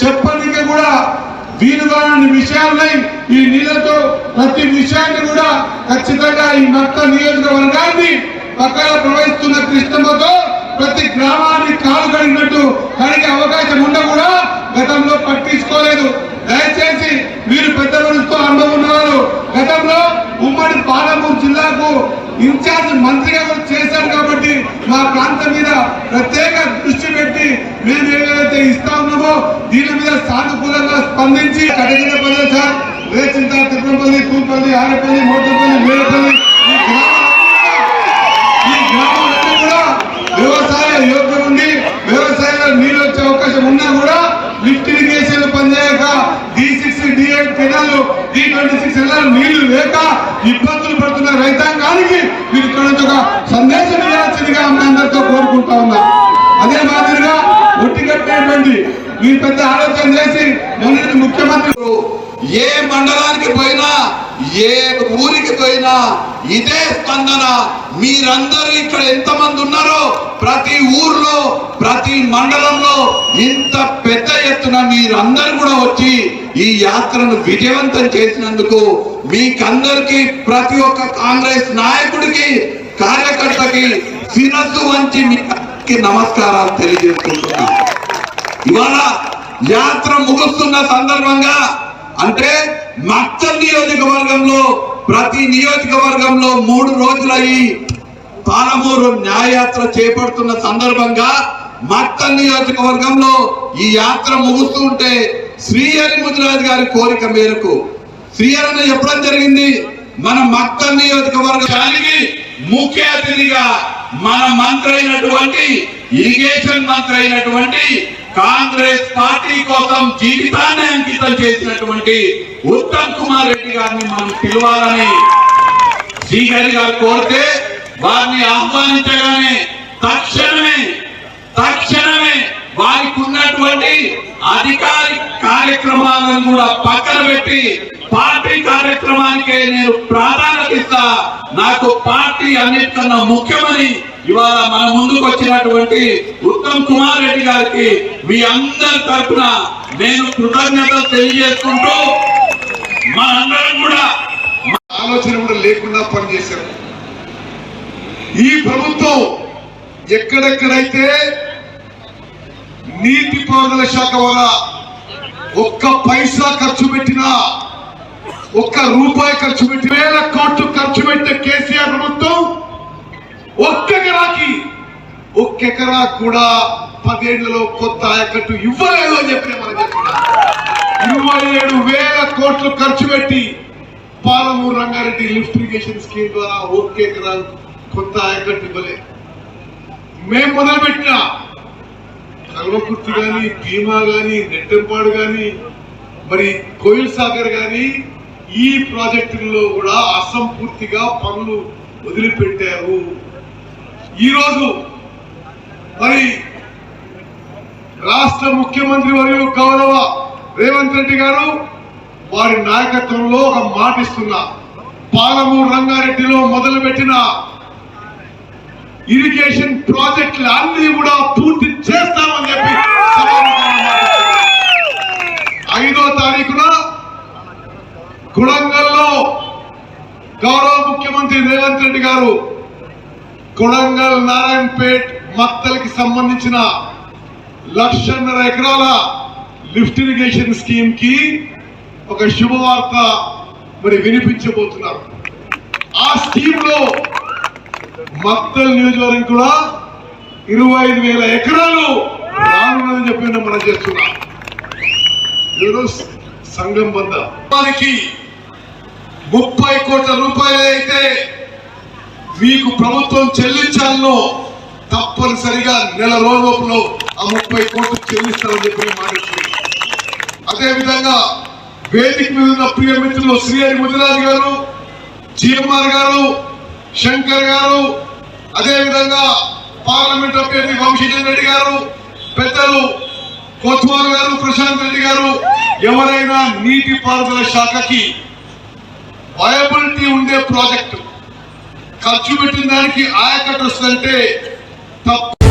చెప్పడానికి కూడా వీలు కాని విషయాలై ఈ నీళ్ళతో ప్రతి విషయాన్ని కూడా ఖచ్చితంగా ఈ నత్త నియోజకవర్గాన్ని పక్కన ప్రవహిస్తున్న కృష్ణమ్మతో ప్రతి గ్రామాన్ని కాలు కడిగినట్టు కడిగే అవకాశం ఉన్నా కూడా గతంలో పట్టించుకోలేదు. దయచేసి వీరు పెద్ద మనుషులతో గతంలో ఉమ్మడి పాలమూరు జిల్లాకు ఇన్ఛార్జ్ మంత్రిగా చేశారు కాబట్టి మా ప్రాంతం మీద ప్రత్యేక దృష్టి ఇస్తా దీని మీద సానుకూలంగా స్పందించి కఠిన పనులు సార్. రేచింత తిరుపతి కూపల్లి ఆరపల్లి మోటపల్లి మేడపల్లి ఈ గ్రామాలన్నీ కూడా వ్యవసాయ యోగ్యం ఉండి వ్యవసాయంలో నీళ్ళు వచ్చే అవకాశం ఉన్నా కూడా lift irrigation పనిచేయక D six D eight canal D twenty six నీళ్ళు లేక ఇబ్బందులు పడుతున్న రైతాంగానికి మీరు ఇక్కడ నుంచి ఒక సందేశం ఇవ్వాల్సిందిగా మీ అందరితో కోరుకుంటా ఉన్నా. అదే మాదిరి ఒట్టి కట్టినటువంటి మీరు పెద్ద ఆలోచన చేసి మొన్నటి ముఖ్యమంత్రి ఏ మండలానికి పోయినా ఏ ఊరికి పోయినా ఇదే స్పందన. మీరందరూ ఇక్కడ ఎంతమంది ఉన్నారో ప్రతి ఊర్లో ప్రతి మండలంలో ఇంత పెద్ద ఎత్తున మీరందరూ కూడా వచ్చి ఈ యాత్రను విజయవంతం చేసినందుకు మీకందరికి ప్రతి ఒక్క కాంగ్రెస్ నాయకుడికి కార్యకర్తకి శిరస్సు వంచి మీకు నమస్కారాలు తెలియజేసుకుంటున్నా. ఇవాళ యాత్ర ముగుస్తున్న సందర్భంగా అంటే మక్తల్ నియోజకవర్గంలో ప్రతి నియోజకవర్గంలో మూడు రోజులయ్యి పాలమూరు న్యాయయాత్ర చేపడుతున్న సందర్భంగా మక్తల్ నియోజకవర్గంలో ఈ యాత్ర ముగుస్తూ ఉంటే శ్రీహరి ముదిరాజు గారి కోరిక మేరకు. శ్రీహరణ చెప్పడం జరిగింది మన మక్తల్ నియోజకవర్గానికి ముఖ్య అతిథిగా మన మంత్రి అయినటువంటి ఇరిగేషన్ మంత్రి అయినటువంటి కాంగ్రెస్ పార్టీ కోసం జీవితాన్ని అంకితం చేసినటువంటి ఉత్తమ్ కుమార్ రెడ్డి గారిని మనం పిలవాలని శ్రీహరి గారు కోరితే వారిని ఆహ్వానించగానే తక్షణమే తక్షణమే వారికి ఉన్నటువంటి అధికారిక కార్యక్రమాలను కూడా పక్కన పెట్టి పార్టీ కార్యక్రమానికే నేను ప్రాధాన్యత ఇస్తా. నాకు పార్టీ అన్నిటికన్నా ముఖ్యమని ఇవాళ మన ముందుకు వచ్చినటువంటి ఉత్తమ్ కుమార్ రెడ్డి గారికి మీ అందరి తరఫున నేను కృతజ్ఞతలు తెలియజేసుకుంటూ మనందరం కూడా ఆలోచన కూడా లేకుండా పనిచేశారు ఈ ప్రభుత్వం ఎక్కడెక్కడైతే నీటిపారుదల శాఖ వల్ల ఒక్క పైసా ఖర్చు పెట్టినా ఒక్క రూపాయి ఖర్చు పెట్టి వేల కోట్లు ఖర్చు పెట్టిన కేసీఆర్ ప్రభుత్వం ఒక్క ఎకరాకి ఒక్క ఎకరా కూడా పదేళ్ళలో కొత్త ఆయకట్టు ఇవ్వలేదు అని చెప్పి మనం ఇరవై ఏడు వేల కోట్లు ఖర్చు పెట్టి Palamuru Rangareddy lift irrigation scheme ద్వారా ఒకే ఎకరా కొత్త ఆయకట్టు ఇవ్వలేదు మేము మొదలుపెట్టిన కల్వకుర్తి కానీ భీమా కానీ నెట్టంపాడు కానీ మరి కోయిల్ సాగర్ కానీ ఈ ప్రాజెక్టుల్లో కూడా అసంపూర్తిగా పనులు వదిలిపెట్టారు. ఈరోజు మరి రాష్ట్ర ముఖ్యమంత్రి మరియు గౌరవ రేవంత్ రెడ్డి గారు వారి నాయకత్వంలో ఒక మాట ఇస్తున్నా. పాలమూరు రంగారెడ్డిలో మొదలుపెట్టిన ఇరిగేషన్ ప్రాజెక్టులు అన్ని కూడా పూర్తి చేస్తామని చెప్పి ఐదో తారీఖున కొడంగల్లో గౌరవ ముఖ్యమంత్రి రేవంత్ రెడ్డి గారు కొడంగల్ నారాయణపేట్ మత్తలకి సంబంధించిన లక్షన్నర ఎకరాల లిఫ్ట్ ఇరిగేషన్ స్కీమ్కి ఒక శుభవార్త మరి వినిపించబోతున్నారు. ఆ స్కీమ్లో మత్తల్ నియోజకవర్గం కూడా ఇరవై ఐదు వేల ఎకరాలు రానున్నదని చెప్పి మనం చేస్తున్నాం. సంఘం బంద వారికి ముప్పై కోట్ల రూపాయలు అయితే మీకు ప్రభుత్వం చెల్లించాలనో తప్పనిసరిగా నెల రోజుల ఆ ముప్పై కోట్లు చెల్లిస్తారని చెప్పి మాట్లాడుతుంది అదే విధంగా వేదిక మీద ఉన్న ప్రియ మిత్రులు శ్రీహరి ముదిరాజు గారు జిఎంఆర్ గారు శంకర్ గారు అదే విధంగా పార్లమెంట్ అభ్యర్థి వంశీజన్ రెడ్డి గారు పెద్దలు కొత్వాల్ గారు ప్రశాంత్ రెడ్డి గారు ఎవరైనా నీటి పారుదల శాఖకి వయబిలిటీ ఉండే ప్రాజెక్టు. ఖర్చు పెట్టిన దానికి ఆయకట్టు వస్తుందంటే తప్ప.